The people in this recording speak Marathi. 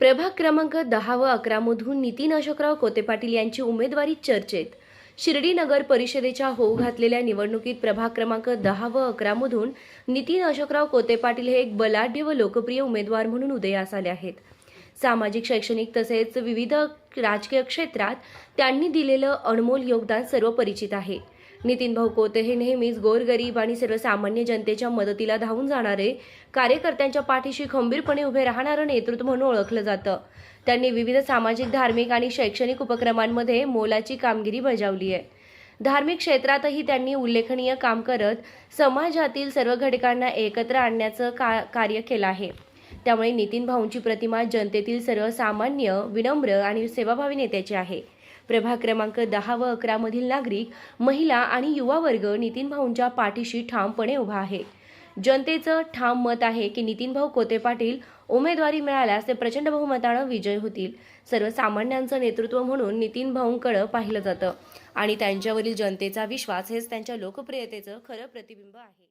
प्रभाग क्रमांक दहा व अकरामधून नितीन अशोकराव कोते पाटील यांची उमेदवारी चर्चेत. शिर्डी नगर परिषदेच्या होऊ घातलेल्या निवडणुकीत प्रभाग क्रमांक दहा व अकरामधून नितीन अशोकराव कोते पाटील हे एक बलाढ्य व लोकप्रिय उमेदवार म्हणून उदयास आले आहेत. सामाजिक शैक्षणिक तसेच विविध राजकीय क्षेत्रात त्यांनी दिलेलं अनमोल योगदान सर्व परिचित आहे. नितीन भाऊ कोते हे नेहमीच गोरगरीब आणि सर्वसामान्य जनतेच्या मदतीला धावून जाणारे कार्यकर्त्यांच्या पाठीशी खंबीरपणे उभे राहणारं नेतृत्व म्हणून ओळखलं जातं. त्यांनी विविध सामाजिक धार्मिक आणि शैक्षणिक उपक्रमांमध्ये मोलाची कामगिरी बजावली आहे. धार्मिक क्षेत्रातही त्यांनी उल्लेखनीय काम करत समाजातील सर्व घटकांना एकत्र आणण्याचं का कार्य केलं आहे. त्यामुळे नितीन भाऊंची प्रतिमा जनतेतील सर्वसामान्य विनम्र आणि सेवाभावी नेत्याची आहे. प्रभाग क्रमांक दहा व अकरामधील नागरिक महिला आणि युवा वर्ग नितीन भाऊंच्या पाठीशी ठामपणे उभा आहे. जनतेचं ठाम मत आहे की नितीन भाऊ कोते पाटील उमेदवारी मिळाल्यास ते प्रचंड बहुमतानं विजय होतील. सर्वसामान्यांचं नेतृत्व म्हणून नितीन भाऊंकडं पाहिलं जातं. आणि त्यांच्यावरील जनतेचा विश्वास हेच त्यांच्या लोकप्रियतेचं खरं प्रतिबिंब आहे.